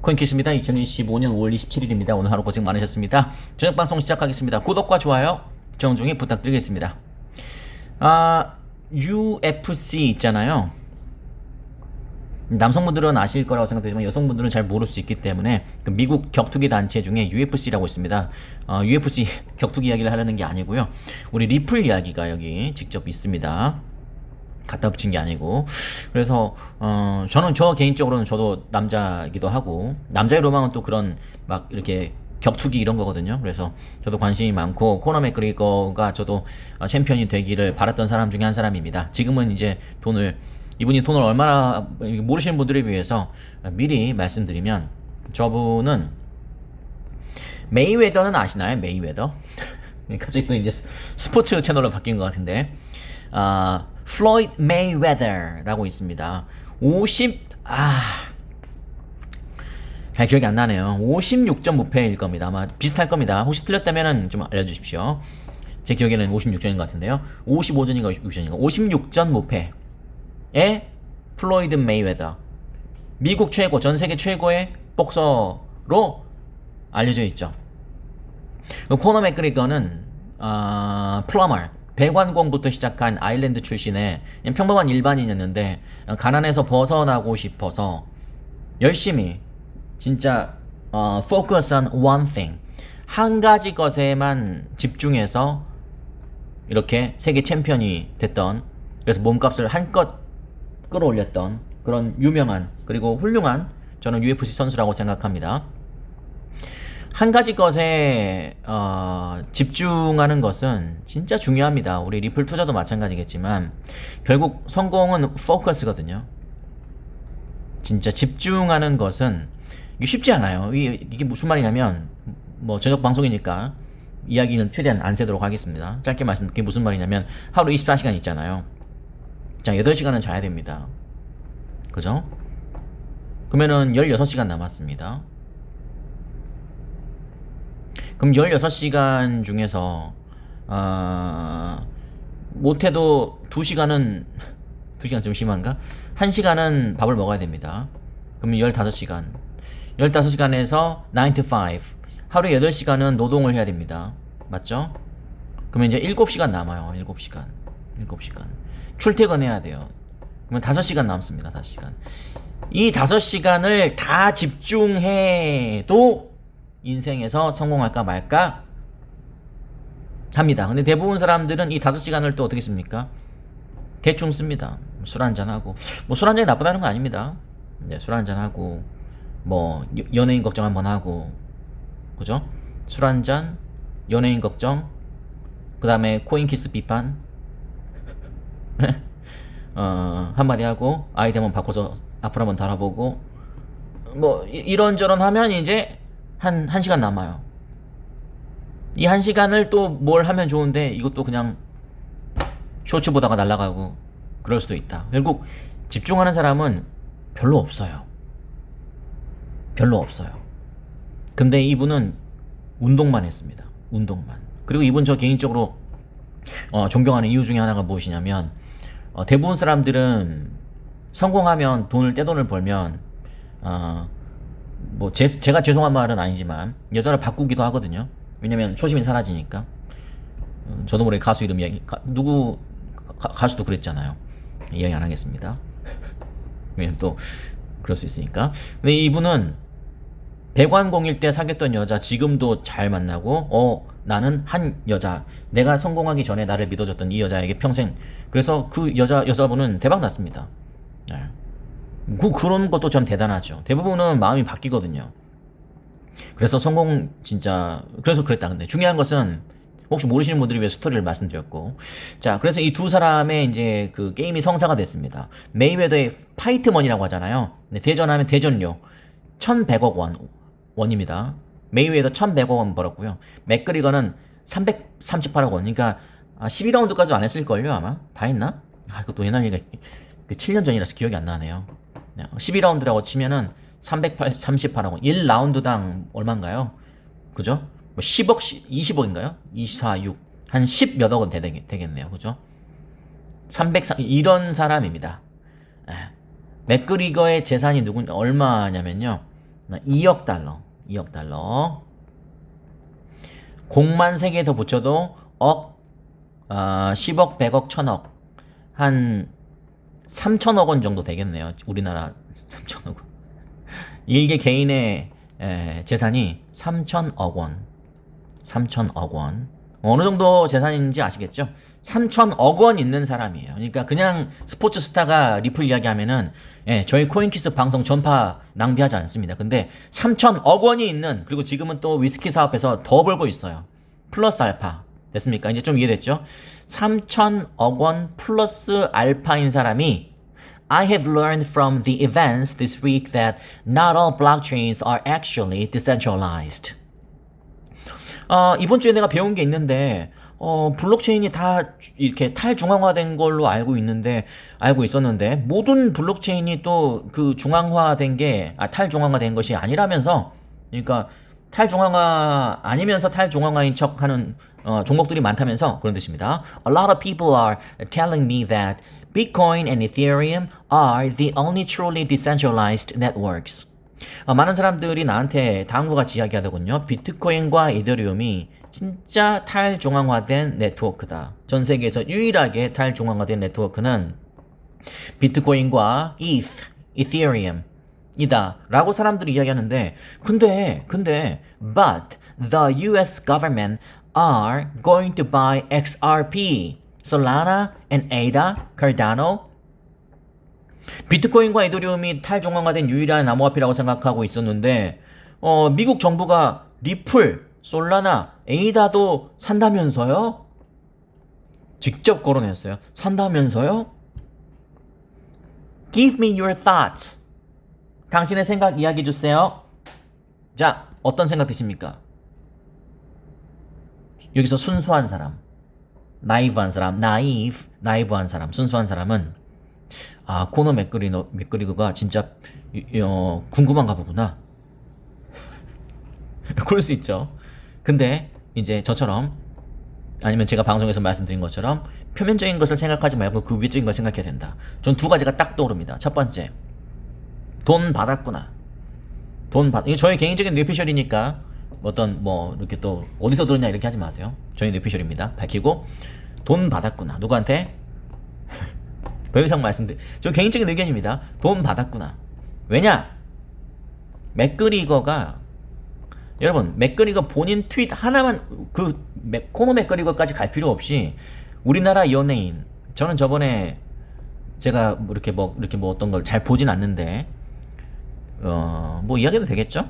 코인키스입니다. 2025년 5월 27일입니다. 오늘 하루 고생 많으셨습니다. 저녁 방송 시작하겠습니다. 구독과 좋아요 정중히 부탁드리겠습니다. 아, UFC 있잖아요. 남성분들은 아실 거라고 생각되지만 여성분들은 잘 모를 수 있기 때문에 그 미국 격투기 단체 중에 UFC라고 있습니다. 어, UFC 격투기 이야기를 하려는 게 아니고요. 우리 리플 이야기가 여기 직접 있습니다. 갖다 붙인 게 아니고 그래서 어 저는 저 개인적으로는 저도 남자이기도 하고 남자의 로망은 또 그런 막 이렇게 격투기 이런 거거든요. 그래서 저도 관심이 많고 코너 맥그리거가 저도 어, 챔피언이 되기를 바랐던 사람 중에 한 사람입니다. 지금은 이제 돈을 이분이 돈을 얼마나 모르시는 분들을 위해서 미리 말씀드리면 저분은 메이웨더는 아시나요? 메이웨더? 갑자기 또 이제 스포츠 채널로 바뀐 것 같은데 아 플로이드 메이웨더라고 있습니다. 50 아. 잘 기억이 안 나네요. 56점 무패일 겁니다. 아마 비슷할 겁니다. 혹시 틀렸다면 좀 알려주십시오. 제 기억에는 56전인 것 같은데요. 55전인가 56전인가. 56전 무패의 플로이드 메이웨더. 미국 최고, 전 세계 최고의 복서로 알려져 있죠. 코너 맥그리거는 어, 플러머, 배관공부터 시작한 아일랜드 출신의 평범한 일반인이었는데 가난에서 벗어나고 싶어서 열심히 진짜 어, focus on one thing 한 가지 것에만 집중해서 이렇게 세계 챔피언이 됐던 그래서 몸값을 한껏 끌어올렸던 그런 유명한 그리고 훌륭한 저는 UFC 선수라고 생각합니다. 한 가지 것에 어, 집중하는 것은 진짜 중요합니다. 우리 리플 투자도 마찬가지겠지만 결국 성공은 포커스거든요. 진짜 집중하는 것은 이게 쉽지 않아요. 이- 이게 무슨 말이냐면 뭐 저녁 방송이니까 이야기는 최대한 안 세도록 하겠습니다. 짧게 말씀드린 게 무슨 말이냐면 하루 24시간 있잖아요. 자, 8시간은 자야 됩니다. 그죠? 그러면은 16시간 남았습니다. 그럼 16시간 중에서 아 못해도 2시간은 2시간 좀 심한가? 1시간은 밥을 먹어야 됩니다. 그러면 15시간. 15시간에서 9 to 5. 하루에 8시간은 노동을 해야 됩니다. 맞죠? 그러면 이제 7시간 남아요. 7시간. 7시간. 출퇴근해야 돼요. 그러면 5시간 남습니다. 5시간. 이 5시간을 다 집중해도 인생에서 성공할까 말까 합니다. 근데 대부분 사람들은 이 5시간을 또 어떻게 씁니까? 대충 씁니다. 술 한잔하고. 뭐 술 한잔이 나쁘다는 거 아닙니다. 네, 술 한잔하고, 뭐, 여- 연예인 걱정 한번 하고, 그죠? 술 한잔, 연예인 걱정, 그 다음에 코인키스 비판, 어, 한마디 하고, 아이디 한번 바꿔서 앞으로 한번 달아보고, 뭐, 이- 이런저런 하면 이제 한, 한 시간 남아요. 이한 시간을 또 뭘 하면 좋은데, 이것도 그냥 쇼츠 보다가 날아가고, 그럴 수도 있다. 결국, 집중하는 사람은 별로 없어요. 별로 없어요. 근데 이분은 운동만 했습니다. 운동만. 그리고 이분 저 개인적으로 어, 존경하는 이유 중에 하나가 무엇이냐면 어, 대부분 사람들은 성공하면 돈을 떼돈을 벌면 어, 뭐 제, 제가 죄송한 말은 아니지만 여자를 바꾸기도 하거든요. 왜냐면 초심이 사라지니까. 어, 저도 모르게 가수 이름 이야기 가, 누구 가, 가수도 그랬잖아요. 이야기 안 하겠습니다. 왜냐면 또 그럴 수 있으니까. 근데 이분은 배관공일 때 사귀었던 여자 지금도 잘 만나고 어 나는 한 여자 내가 성공하기 전에 나를 믿어줬던 이 여자에게 평생 그래서 그 여자 여자분은 대박 났습니다. 네. 그 그런 것도 전 대단하죠. 대부분은 마음이 바뀌거든요. 그래서 성공 진짜 그래서 그랬다. 근데 중요한 것은 혹시 모르시는 분들을 위해 스토리를 말씀드렸고. 자 그래서 이 두 사람의 이제 그 게임이 성사가 됐습니다. 메이웨더의 파이트머니라고 하잖아요. 네, 대전하면 대전료. 1100억 원 원입니다. 메이웨더 1100억 원 벌었고요. 맥그리거는 338억 원. 그러니까 12라운드까지도 안 했을걸요 아마? 다 했나? 아 이것도 옛날 얘기가 7년 전이라서 기억이 안 나네요 12라운드라고 치면은 338억 원 1라운드당 얼마인가요? 그죠? 뭐 10억, 20억인가요? 24, 6. 한 10 몇 억은 되, 되겠네요. 그죠? 300, 이런 사람입니다. 예. 맥그리거의 재산이 누군, 얼마냐면요. 2억 달러. 2억 달러. 공만 3개 더 붙여도 억, 아, 10억, 100억, 1000억. 한 3천억 원 정도 되겠네요. 우리나라 3천억 원. 일개 개인의 에, 재산이 3천억 원. 3천억 원. 어느 정도 재산인지 아시겠죠? 3천억 원 있는 사람이에요. 그러니까 그냥 스포츠 스타가 리플 이야기하면은 예, 저희 코인키스 방송 전파 낭비하지 않습니다. 근데 3천억 원이 있는 그리고 지금은 또 위스키 사업에서 더 벌고 있어요. 플러스 알파. 됐습니까? 이제 좀 이해됐죠? 3천억 원 플러스 알파인 사람이 I have learned from the events this week that not all blockchains are actually decentralized. 어, 이번 주에 내가 배운 게 있는데 어, 블록체인이 다 이렇게 탈중앙화된 걸로 알고 있는데 알고 있었는데 모든 블록체인이 또 그 중앙화된 게 아, 탈중앙화된 것이 아니라면서 그러니까 탈중앙화 아니면서 탈중앙화인 척 하는 어, 종목들이 많다면서 그런 뜻입니다. A lot of people are telling me that Bitcoin and Ethereum are the only truly decentralized networks. 어, 많은 사람들이 나한테 다음과 같이 이야기하더군요. 비트코인과 이더리움이 진짜 탈중앙화된 네트워크다. 전 세계에서 유일하게 탈중앙화된 네트워크는 비트코인과 ETH, 이더리움 이다 라고 사람들이 이야기하는데 근데 근데 but the US government are going to buy XRP, Solana and ADA, Cardano 비트코인과 이더리움이 탈중앙화된 유일한 암호화폐라고 생각하고 있었는데 어, 미국 정부가 리플, 솔라나, 에이다도 산다면서요? 직접 거론했어요. 산다면서요? Give me your thoughts. 당신의 생각 이야기해 주세요. 자, 어떤 생각 드십니까? 여기서 순수한 사람, 나이브한 사람, 나이브, 나이브한 사람, 순수한 사람은 아 코너 맥그리너 맥그리거가 진짜 어, 궁금한가 보구나. 그럴 수 있죠. 근데 이제 저처럼 아니면 제가 방송에서 말씀드린 것처럼 표면적인 것을 생각하지 말고 그 위적인 걸 생각해야 된다. 전 두 가지가 딱 떠오릅니다. 첫 번째, 돈 받았구나. 돈 받. 이게 저희 개인적인 뇌피셜이니까 어떤 뭐 이렇게 또 어디서 들었냐 이렇게 하지 마세요. 저희 뇌피셜입니다. 밝히고 돈 받았구나. 누구한테? 더 이상 말씀드려. 저 개인적인 의견입니다. 돈 받았구나. 왜냐? 맥그리거가 여러분 맥그리거 본인 트윗 하나만 그 맥- 코너 맥그리거까지 갈 필요 없이 우리나라 연예인 저는 저번에 제가 뭐 이렇게 뭐 이렇게 뭐 어떤 걸 잘 보진 않는데 어 뭐 이야기도 되겠죠?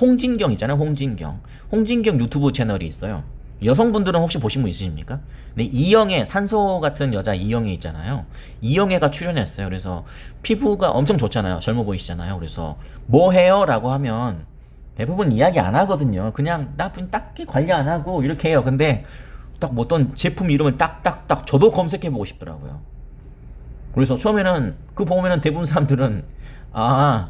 홍진경 있잖아요 홍진경. 홍진경 유튜브 채널이 있어요. 여성분들은 혹시 보신 분 있으십니까? 근데 이영애 산소 같은 여자 이영애 있잖아요. 이영애가 출연했어요. 그래서 피부가 엄청 좋잖아요. 젊어 보이시잖아요. 그래서 뭐 해요? 라고 하면 대부분 이야기 안 하거든요. 그냥 나쁜 딱히 관리 안 하고 이렇게 해요. 근데 딱뭐 어떤 제품 이름을 딱딱딱 저도 검색해 보고 싶더라고요. 그래서 처음에는 그 보면은 대부분 사람들은 아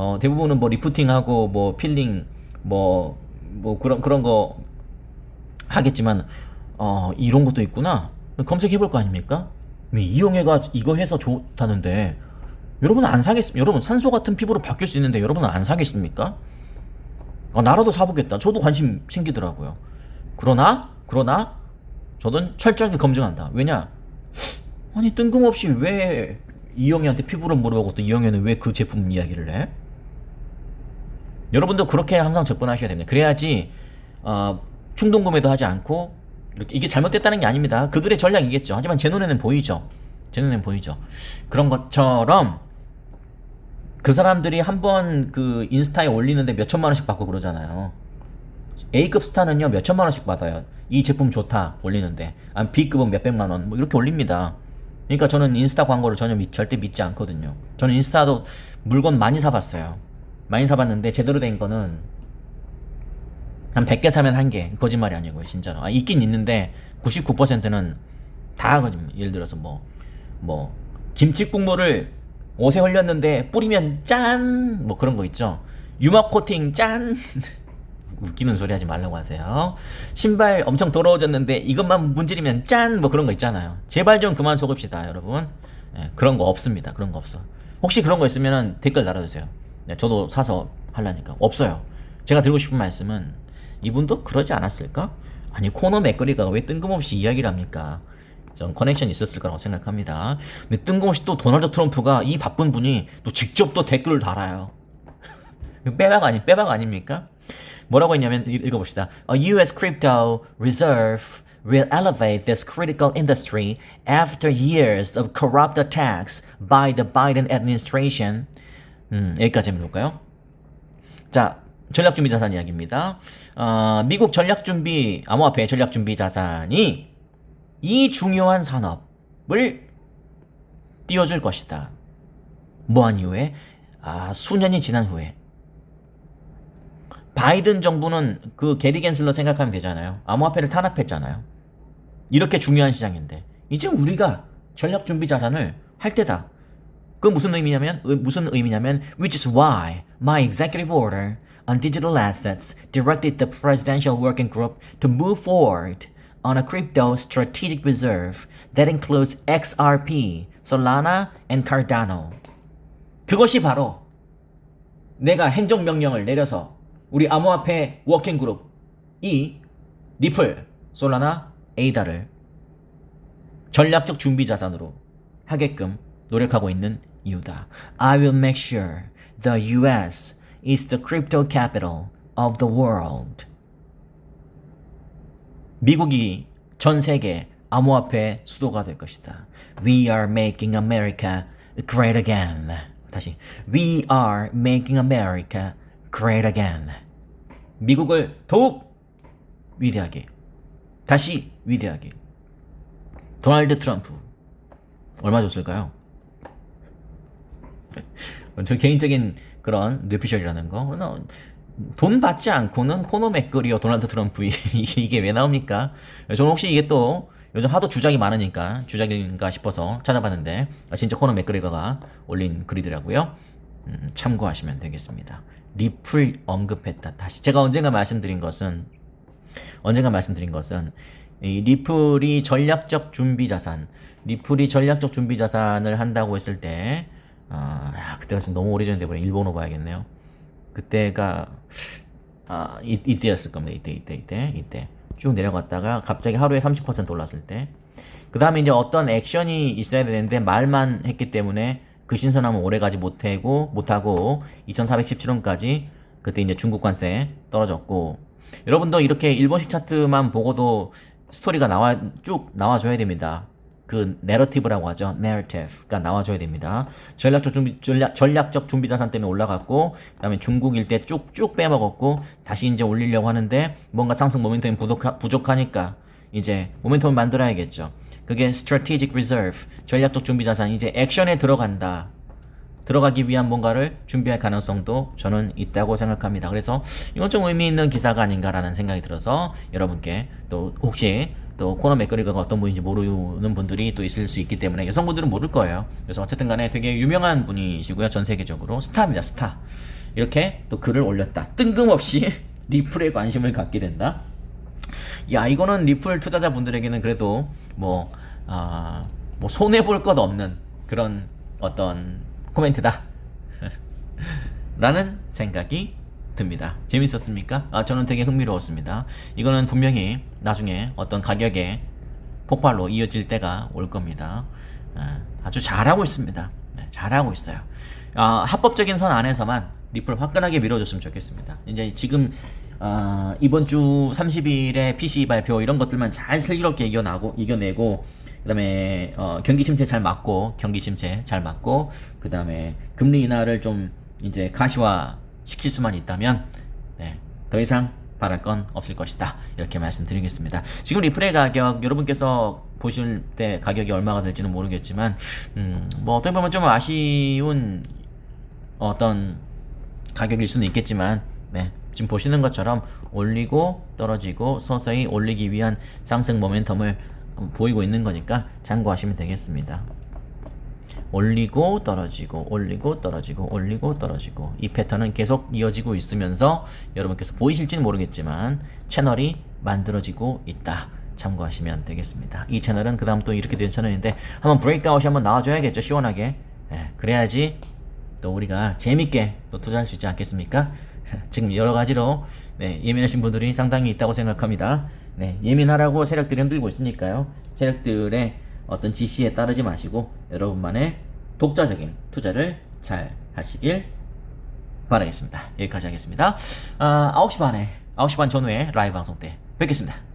어, 대부분은 뭐 리프팅하고 뭐 필링 뭐뭐 그런 그런 거 하겠지만 어 이런 것도 있구나 검색해 볼 거 아닙니까? 왜 이용해가 이거 해서 좋다는데 여러분은 안 사겠습니까? 여러분 산소 같은 피부로 바뀔 수 있는데 여러분은 안 사겠습니까? 아, 나라도 사보겠다. 저도 관심 생기더라고요. 그러나 그러나 저는 철저하게 검증한다. 왜냐? 아니 뜬금없이 왜 이영애한테 피부를 물어보고 또 이영애는 왜 그 제품 이야기를 해? 여러분도 그렇게 항상 접근하셔야 됩니다. 그래야지 어, 충동 구매도 하지 않고 이렇게 이게 잘못됐다는 게 아닙니다. 그들의 전략이겠죠. 하지만 제 눈에는 보이죠. 제 눈에는 보이죠. 그런 것처럼 그 사람들이 한 번 그 인스타에 올리는데 몇 천만 원씩 받고 그러잖아요. A급 스타는요 몇 천만 원씩 받아요. 이 제품 좋다 올리는데, 아 B급은 몇 백만 원 뭐 이렇게 올립니다. 그러니까 저는 인스타 광고를 전혀 믿- 절대 믿지 않거든요. 저는 인스타도 물건 많이 사봤어요. 많이 사봤는데 제대로 된 거는 한 100개 사면 한 개. 거짓말이 아니고요, 진짜로. 아, 있긴 있는데 99%는 다 거짓말. 예를 들어서 뭐, 뭐, 김치 국물을 옷에 흘렸는데 뿌리면 짠! 뭐 그런 거 있죠. 유막 코팅 짠! 웃기는 소리 하지 말라고 하세요. 신발 엄청 더러워졌는데 이것만 문지르면 짠! 뭐 그런 거 있잖아요. 제발 좀 그만 속읍시다, 여러분. 예, 그런 거 없습니다. 그런 거 없어. 혹시 그런 거 있으면 댓글 달아주세요. 네, 저도 사서 하려니까 없어요. 제가 드리고 싶은 말씀은 이분도 그러지 않았을까? 아니 코너 맥거리가 왜 뜬금없이 이야기를 합니까? 전 커넥션이 있었을 거라고 생각합니다. 근데 뜬금없이 또 도널드 트럼프가 이 바쁜 분이 또 직접 또 댓글을 달아요. 빼박 아니 빼박 아닙니까? 뭐라고 했냐면 읽- 읽어봅시다. A U.S. crypto reserve will elevate this critical industry after years of corrupt attacks by the Biden administration. 음, 여기까지 해볼까요? 자, 전략준비 자산 이야기입니다. 어, 미국 전략준비 암호화폐 전략준비 자산이 이 중요한 산업을 띄워줄 것이다. 뭐한 이후에? 아, 수년이 지난 후에. 바이든 정부는 그 게리 겐슬러 생각하면 되잖아요. 암호화폐를 탄압했잖아요. 이렇게 중요한 시장인데 이제 우리가 전략 준비 자산을 할 때다. 그 무슨 의미냐면 의- 무슨 의미냐면 which is why my executive order on digital assets directed the presidential working group to move forward on a crypto strategic reserve that includes XRP, Solana, and Cardano. 그것이 바로 내가 행정 명령을 내려서 우리 암호화폐 워킹 그룹 이 리플, 솔라나, 에이다를 전략적 준비 자산으로 하게끔 노력하고 있는 이유다. I will make sure the US is the crypto capital of the world. 미국이 전 세계 암호화폐 수도가 될 것이다. We are making America great again. 다시. We are making America great again. 미국을 더욱 위대하게. 다시 위대하게. 도널드 트럼프. 얼마 줬을까요? 저 개인적인 그런 뇌피셜이라는 거. 너, 돈 받지 않고는 코너 맥거리어 도널드 트럼프 이게 왜 나옵니까? 저는 혹시 이게 또 요즘 하도 주작이 많으니까 주작인가 싶어서 찾아봤는데 아, 진짜 코너 맥거리거가 올린 글이더라고요. 음, 참고하시면 되겠습니다. 리플 언급했다. 다시 제가 언젠가 말씀드린 것은 언젠가 말씀드린 것은 이 리플이 전략적 준비 자산, 리플이 전략적 준비 자산을 한다고 했을 때, 아, 야, 그때가 지금 너무 오래전에 돼버려 일본어 봐야겠네요. 그때가 아, 이, 이때였을 겁니다. 이때, 이때, 이때, 이때 쭉 내려갔다가 갑자기 하루에 30% 올랐을 때, 그 다음에 이제 어떤 액션이 있어야 되는데 말만 했기 때문에 그 신선함은 오래가지 못하고 못하고 2,417원까지 그때 이제 중국 관세 떨어졌고 여러분도 이렇게 일본식 차트만 보고도 스토리가 나와 쭉 나와줘야 됩니다. 그 내러티브라고 하죠. 내러티브가 나와줘야 됩니다. 전략적 준비 전략, 전략적 준비 자산 때문에 올라갔고 그다음에 중국 일대 쭉쭉 빼먹었고 다시 이제 올리려고 하는데 뭔가 상승 모멘텀이 부족하, 부족하니까 이제 모멘텀을 만들어야겠죠. 그게 strategic reserve 전략적 준비 자산 이제 액션에 들어간다. 들어가기 위한 뭔가를 준비할 가능성도 저는 있다고 생각합니다. 그래서 이건 좀 의미 있는 기사가 아닌가라는 생각이 들어서 여러분께 또 혹시 또 코너 맥거리가 어떤 분인지 모르는 분들이 또 있을 수 있기 때문에 여성분들은 모를 거예요. 그래서 어쨌든 간에 되게 유명한 분이시고요. 전 세계적으로 스타입니다. 스타. 이렇게 또 글을 올렸다. 뜬금없이 리플에 관심을 갖게 된다. 야 이거는 리플 투자자분들에게는 그래도 뭐, 아, 뭐 손해 볼 것 없는 그런 어떤 코멘트다. 라는 생각이 듭니다. 재밌었습니까? 아, 저는 되게 흥미로웠습니다. 이거는 분명히 나중에 어떤 가격의 폭발로 이어질 때가 올 겁니다. 아, 아주 잘하고 있습니다. 네, 잘하고 있어요. 아, 합법적인 선 안에서만 리플 화끈하게 밀어줬으면 좋겠습니다. 이제 지금 아, 이번 주 30일에 PC 발표 이런 것들만 잘 슬기롭게 이겨나고 이겨내고 그다음에 어, 경기 침체 잘 막고 경기 침체 잘 막고 그다음에 금리 인하를 좀 이제 가시화 시킬 수만 있다면 네, 더 이상 바랄 건 없을 것이다 이렇게 말씀드리겠습니다. 지금 리플의 가격 여러분께서 보실 때 가격이 얼마가 될지는 모르겠지만 음, 뭐 어떻게 보면 좀 아쉬운 어떤 가격일 수는 있겠지만 네, 지금 보시는 것처럼 올리고 떨어지고 서서히 올리기 위한 상승 모멘텀을 보이고 있는 거니까 참고하시면 되겠습니다. 올리고 떨어지고 올리고 떨어지고 올리고 떨어지고 이 패턴은 계속 이어지고 있으면서 여러분께서 보이실지는 모르겠지만 채널이 만들어지고 있다. 참고하시면 되겠습니다. 이 채널은 그 다음 또 이렇게 된 채널인데 한번 브레이크아웃이 한번 나와줘야겠죠 시원하게. 예, 그래야지 또 우리가 재밌게 또 투자할 수 있지 않겠습니까? 지금 여러 가지로 네, 예민하신 분들이 상당히 있다고 생각합니다. 네, 예민하라고 세력들이 흔들고 있으니까요. 세력들의 어떤 지시에 따르지 마시고 여러분만의 독자적인 투자를 잘 하시길 바라겠습니다. 여기까지 하겠습니다. 아, 9시 반에 9시 반 전후에 라이브 방송 때 뵙겠습니다.